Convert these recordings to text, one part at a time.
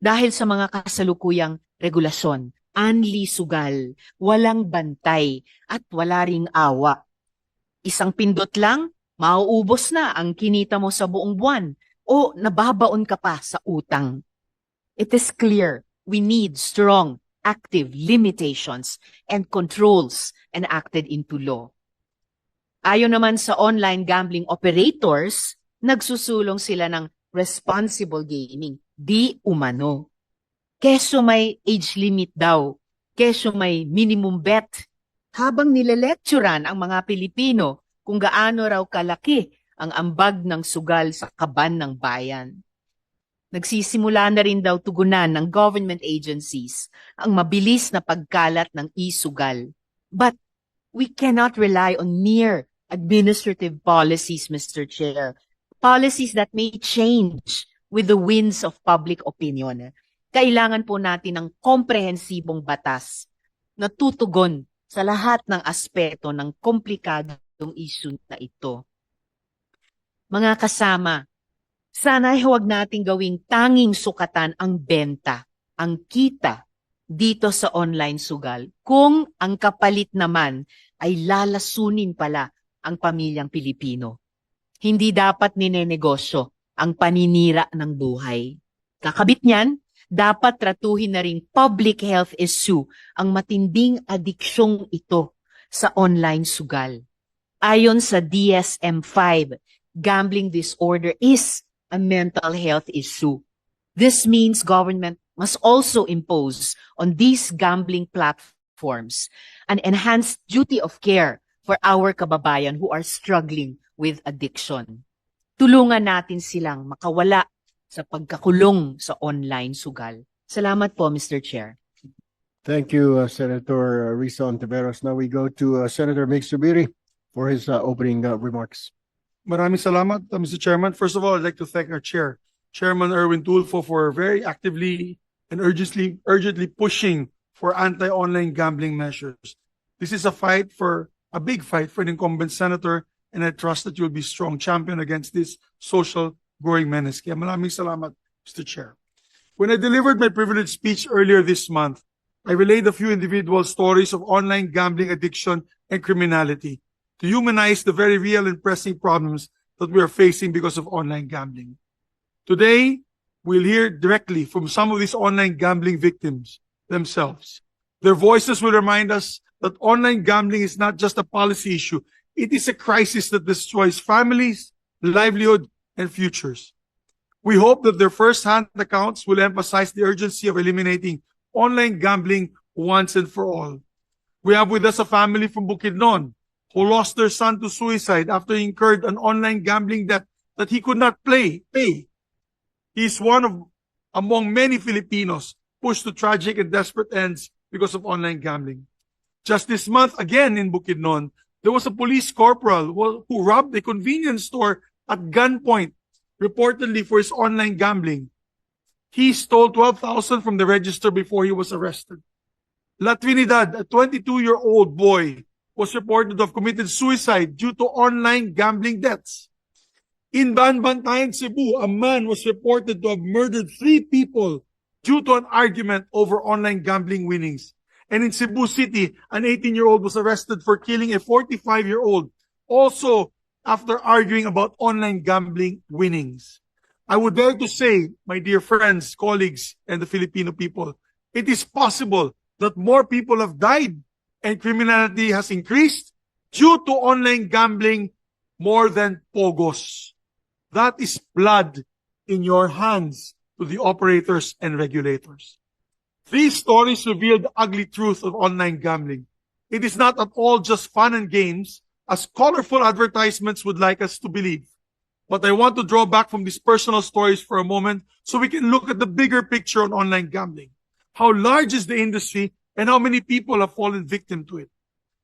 dahil sa mga kasalukuyang regulasyon. Anli sugal, walang bantay, at wala ring awa. Isang pindot lang, mauubos na ang kinita mo sa buong buwan o nababaon ka pa sa utang. It is clear we need strong, active limitations and controls enacted into law. Ayon naman sa online gambling operators, nagsusulong sila ng responsible gaming, di umano. Keso may age limit daw, keso may minimum bet. Habang nilelecturan ang mga Pilipino kung gaano raw kalaki ang ambag ng sugal sa kaban ng bayan. Nagsisimula na rin daw tugunan ng government agencies ang mabilis na pagkalat ng e-sugal. But we cannot rely on mere administrative policies, Mr. Chair. Policies that may change with the winds of public opinion. Kailangan po natin ng komprehensibong batas na tutugon sa lahat ng aspeto ng komplikadong issue na ito. Mga kasama, sana ay huwag nating gawing tanging sukatan ang benta, ang kita dito sa online sugal kung ang kapalit naman ay lalasunin pala ang pamilyang Pilipino. Hindi dapat ninenegosyo ang paninira ng buhay. Kakabit niyan, dapat tratuhin na ring public health issue ang matinding adiksyong ito sa online sugal. Ayon sa DSM-5, gambling disorder is a mental health issue. This means government must also impose on these gambling platforms an enhanced duty of care for our kababayan who are struggling with addiction. Tulungan natin silang makawala sa pagkakulong sa online sugal. Salamat po, Mr. Chair. Thank you, uh, Senator Risa Ontiveros. Now we go to uh, Senator Mig Subiri for his uh, opening uh, remarks. Maraming salamat, uh, Mr. Chairman. First of all, I'd like to thank our chair, Chairman Erwin Tulfo, for very actively and urgently, urgently pushing for anti-online gambling measures. This is a fight for, a big fight for an incumbent senator, and I trust that you'll be strong champion against this social growing menace. Kaya maraming salamat, Mr. Chair. When I delivered my privileged speech earlier this month, I relayed a few individual stories of online gambling addiction and criminality to humanize the very real and pressing problems that we are facing because of online gambling. Today, we'll hear directly from some of these online gambling victims themselves. Their voices will remind us that online gambling is not just a policy issue. It is a crisis that destroys families, livelihood, and futures. We hope that their first-hand accounts will emphasize the urgency of eliminating online gambling once and for all. We have with us a family from Bukidnon who lost their son to suicide after he incurred an online gambling debt that he could not play, pay. He is one of among many Filipinos pushed to tragic and desperate ends because of online gambling. Just this month, again in Bukidnon, there was a police corporal who, robbed a convenience store at gunpoint, reportedly for his online gambling. He stole 12,000 from the register before he was arrested. La Trinidad, a 22-year-old boy, was reported to have committed suicide due to online gambling debts. In Banbantayan, Cebu, a man was reported to have murdered three people due to an argument over online gambling winnings. And in Cebu City, an 18-year-old was arrested for killing a 45-year-old, also after arguing about online gambling winnings. I would dare to say, my dear friends, colleagues, and the Filipino people, it is possible that more people have died and criminality has increased due to online gambling more than pogos. That is blood in your hands to the operators and regulators. These stories reveal the ugly truth of online gambling. It is not at all just fun and games, as colorful advertisements would like us to believe. But I want to draw back from these personal stories for a moment so we can look at the bigger picture on online gambling. How large is the industry and how many people have fallen victim to it?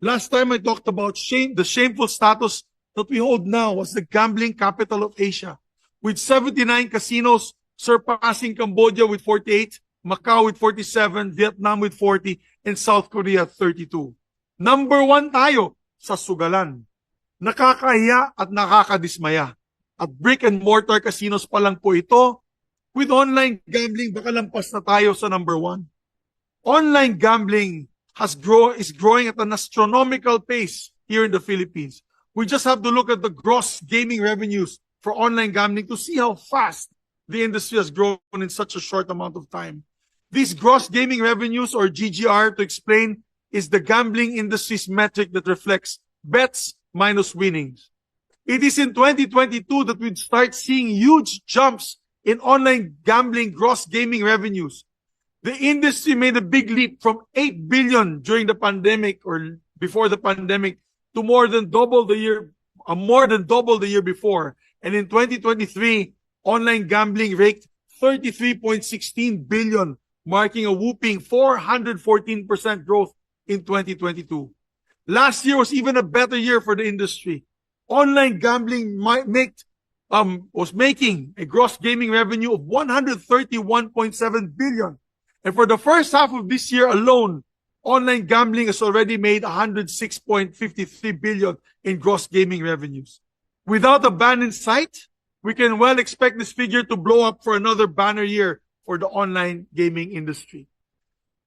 Last time I talked about shame, the shameful status that we hold now as the gambling capital of Asia, with 79 casinos surpassing Cambodia with 48, Macau with 47, Vietnam with 40, and South Korea 32. Number one tayo sa sugalan. Nakakahiya at nakakadismaya. At brick and mortar casinos pa lang po ito, With online gambling, baka lampas na tayo sa number one. Online gambling has grow is growing at an astronomical pace here in the Philippines. We just have to look at the gross gaming revenues for online gambling to see how fast the industry has grown in such a short amount of time. These gross gaming revenues or GGR to explain is the gambling industry's metric that reflects bets minus winnings. It is in 2022 that we'd start seeing huge jumps in online gambling gross gaming revenues. The industry made a big leap from 8 billion during the pandemic or before the pandemic to more than double the year, uh, more than double the year before. And in 2023, online gambling raked 33.16 billion, marking a whooping 414% growth in 2022. Last year was even a better year for the industry. Online gambling might make um was making a gross gaming revenue of 131.7 billion. And for the first half of this year alone, online gambling has already made 106.53 billion in gross gaming revenues. Without a ban in sight, we can well expect this figure to blow up for another banner year for the online gaming industry.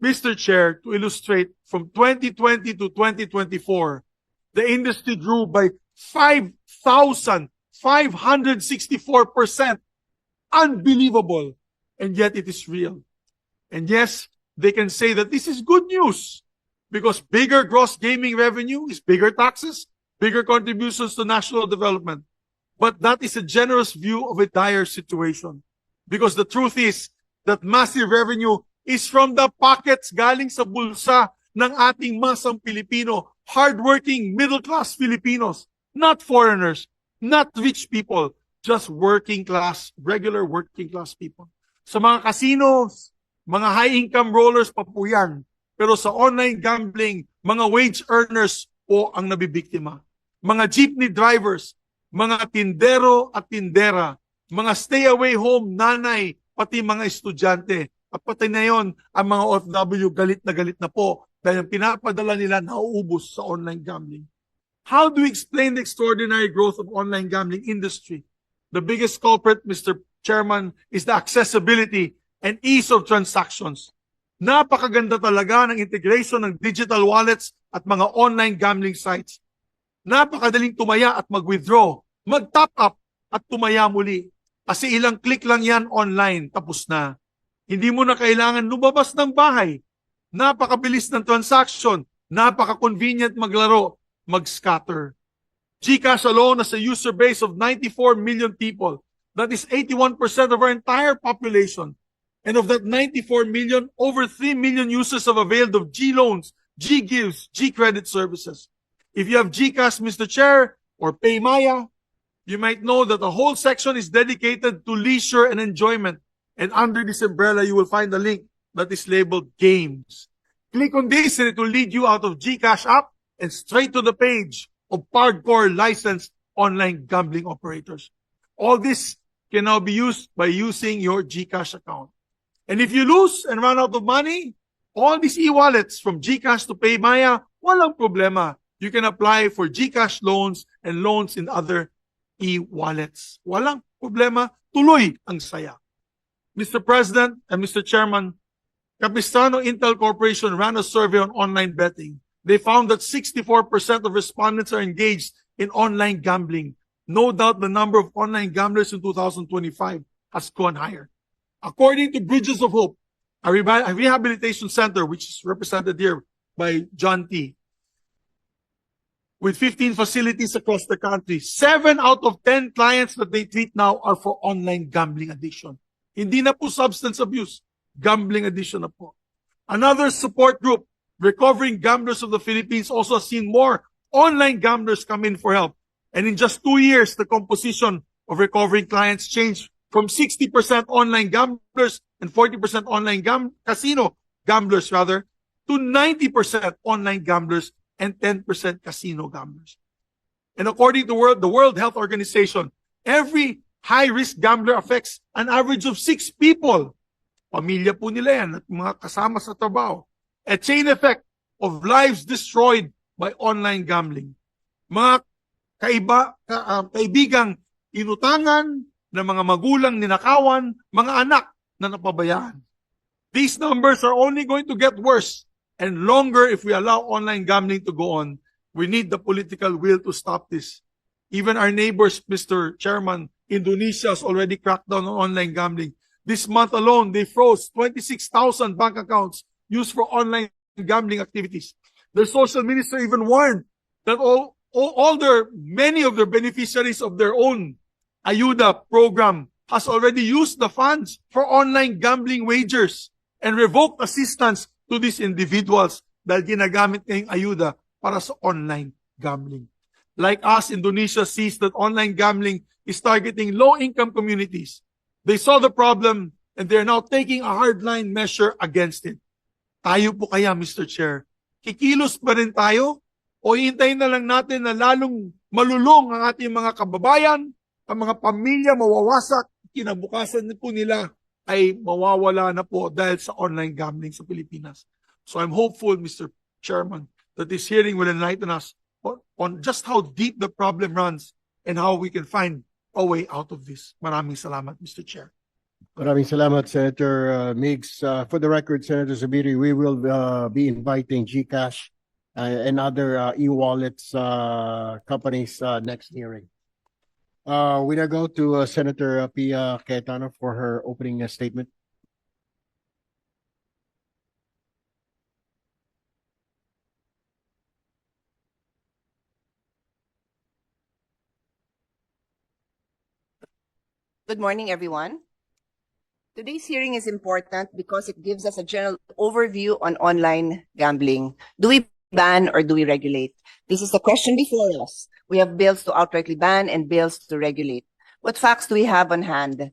Mr. Chair, to illustrate, from 2020 to 2024, the industry grew by 5,564%. Unbelievable. And yet it is real. And yes, they can say that this is good news because bigger gross gaming revenue is bigger taxes, bigger contributions to national development. But that is a generous view of a dire situation because the truth is that massive revenue is from the pockets galing sa bulsa ng ating masang Pilipino, hardworking middle-class Filipinos, not foreigners, not rich people, just working class, regular working class people. Sa mga casinos, mga high-income rollers pa po yan. Pero sa online gambling, mga wage earners po ang nabibiktima. Mga jeepney drivers, mga tindero at tindera, mga stay-away home nanay, pati mga estudyante. At pati na yon, ang mga OFW galit na galit na po dahil ang pinapadala nila nauubos sa online gambling. How do we explain the extraordinary growth of online gambling industry? The biggest culprit, Mr. Chairman, is the accessibility and ease of transactions. Napakaganda talaga ng integration ng digital wallets at mga online gambling sites. Napakadaling tumaya at mag-withdraw, mag-top up at tumaya muli. Kasi ilang click lang yan online, tapos na. Hindi mo na kailangan lumabas ng bahay. Napakabilis ng transaction, napaka-convenient maglaro, mag-scatter. GCash alone has a user base of 94 million people. That is 81% of our entire population. And of that 94 million, over 3 million users have availed of G loans, G gives, G credit services. If you have GCash, Mr. Chair, or PayMaya, you might know that the whole section is dedicated to leisure and enjoyment. And under this umbrella, you will find a link that is labeled games. Click on this and it will lead you out of GCash app and straight to the page of hardcore licensed online gambling operators. All this can now be used by using your GCash account. And if you lose and run out of money, all these e-wallets from GCash to PayMaya, walang problema. You can apply for GCash loans and loans in other e-wallets. Walang problema. Tuloy ang saya. Mr. President and Mr. Chairman, Capistrano Intel Corporation ran a survey on online betting. They found that 64% of respondents are engaged in online gambling. No doubt the number of online gamblers in 2025 has gone higher. According to Bridges of Hope, a, rehabilitation center, which is represented here by John T., with 15 facilities across the country, seven out of 10 clients that they treat now are for online gambling addiction. Hindi na po substance abuse, gambling addiction na po. Another support group, Recovering Gamblers of the Philippines, also has seen more online gamblers come in for help. And in just two years, the composition of recovering clients changed from 60% online gamblers and 40% online gam- casino gamblers rather to 90% online gamblers and 10% casino gamblers. And according to world, the World Health Organization, every high-risk gambler affects an average of six people. Pamilya po nila yan at mga kasama sa trabaho. A chain effect of lives destroyed by online gambling. Mga kaiba, ka, ah, kaibigang inutangan, ng mga magulang ninakawan, mga anak na napabayaan. These numbers are only going to get worse and longer if we allow online gambling to go on. We need the political will to stop this. Even our neighbors, Mr. Chairman, Indonesia has already cracked down on online gambling. This month alone, they froze 26,000 bank accounts used for online gambling activities. Their social minister even warned that all, all, all their, many of their beneficiaries of their own Ayuda program has already used the funds for online gambling wagers and revoked assistance to these individuals dahil ginagamit na yung ayuda para sa online gambling. Like us, Indonesia sees that online gambling is targeting low-income communities. They saw the problem and they're now taking a hardline measure against it. Tayo po kaya, Mr. Chair, kikilos ba rin tayo o hintayin na lang natin na lalong malulong ang ating mga kababayan, ang mga pamilya mawawasak, kinabukasan po nila ay mawawala na po dahil sa online gambling sa Pilipinas. So I'm hopeful, Mr. Chairman, that this hearing will enlighten us on, just how deep the problem runs and how we can find a way out of this. Maraming salamat, Mr. Chair. Maraming salamat, Senator uh, Migs. Uh, for the record, Senator Zubiri, we will uh, be inviting GCash uh, and other uh, e-wallets uh, companies uh, next hearing. Uh, we now go to uh, Senator uh, Pia Cayetano for her opening uh, statement. Good morning, everyone. Today's hearing is important because it gives us a general overview on online gambling. Do we ban or do we regulate? This is the question before us. We have bills to outrightly ban and bills to regulate. What facts do we have on hand?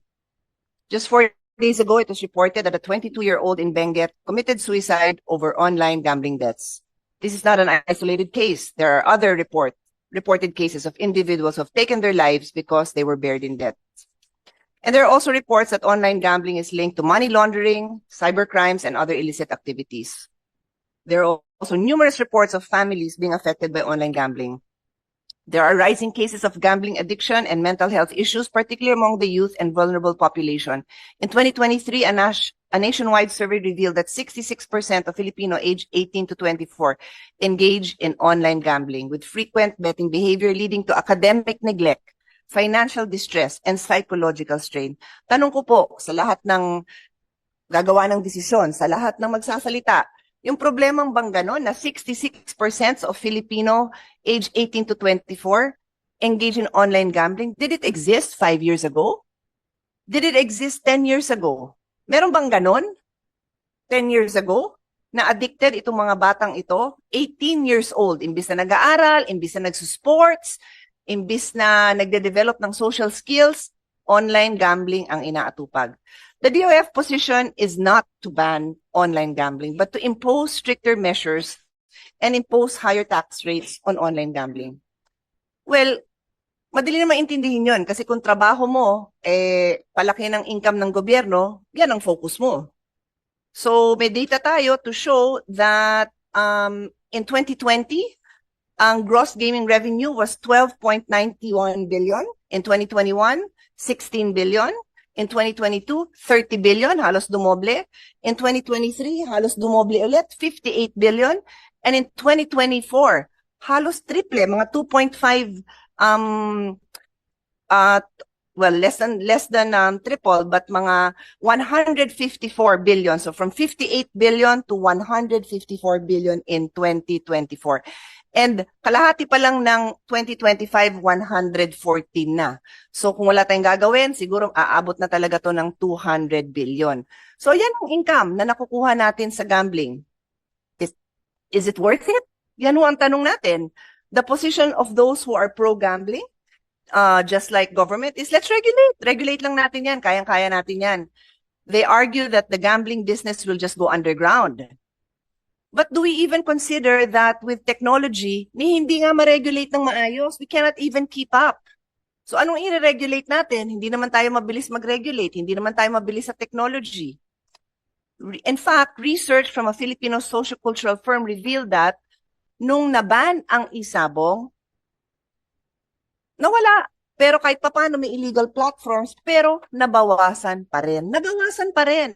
Just four days ago, it was reported that a 22-year-old in Benguet committed suicide over online gambling debts. This is not an isolated case. There are other report, reported cases of individuals who have taken their lives because they were buried in debt. And there are also reports that online gambling is linked to money laundering, cyber crimes, and other illicit activities. There are also numerous reports of families being affected by online gambling. There are rising cases of gambling addiction and mental health issues, particularly among the youth and vulnerable population. In 2023, a, nas- a nationwide survey revealed that 66% of Filipino aged 18 to 24 engage in online gambling, with frequent betting behavior leading to academic neglect, financial distress, and psychological strain. Tanong ko po sa lahat ng gagawa ng desisyon, sa lahat ng magsasalita, yung problemang bang ganon na 66% of Filipino age 18 to 24 engage in online gambling, did it exist five years ago? Did it exist 10 years ago? Meron bang ganon? 10 years ago? Na addicted itong mga batang ito, 18 years old, imbis na nag-aaral, imbis na nagsusports, imbis na nagde-develop ng social skills, online gambling ang inaatupag. The DOF position is not to ban online gambling, but to impose stricter measures and impose higher tax rates on online gambling. Well, madali na maintindihin yon kasi kung trabaho mo, eh, palaki ng income ng gobyerno, yan ang focus mo. So, may data tayo to show that um, in 2020, ang gross gaming revenue was 12.91 billion. In 2021, 16 billion. In 2022, 30 billion, halos dumoble. In 2023, halos dumoble ulit, 58 billion. And in 2024, halos triple, mga 2.5 um uh well, less than less than um, triple, but mga 154 billion. So from 58 billion to 154 billion in 2024. And kalahati pa lang ng 2025, 114 na. So kung wala tayong gagawin, siguro aabot na talaga to ng 200 billion. So yan ang income na nakukuha natin sa gambling. Is, is it worth it? Yan ho ang tanong natin. The position of those who are pro-gambling, uh, just like government, is let's regulate. Regulate lang natin yan. Kayang-kaya natin yan. They argue that the gambling business will just go underground. But do we even consider that with technology, ni hindi nga ma-regulate ng maayos, we cannot even keep up. So anong i-regulate natin? Hindi naman tayo mabilis mag-regulate, hindi naman tayo mabilis sa technology. In fact, research from a Filipino sociocultural firm revealed that nung naban ang isabong, nawala Pero kahit papaano may illegal platforms, pero nabawasan pa rin. Nabawasan pa rin.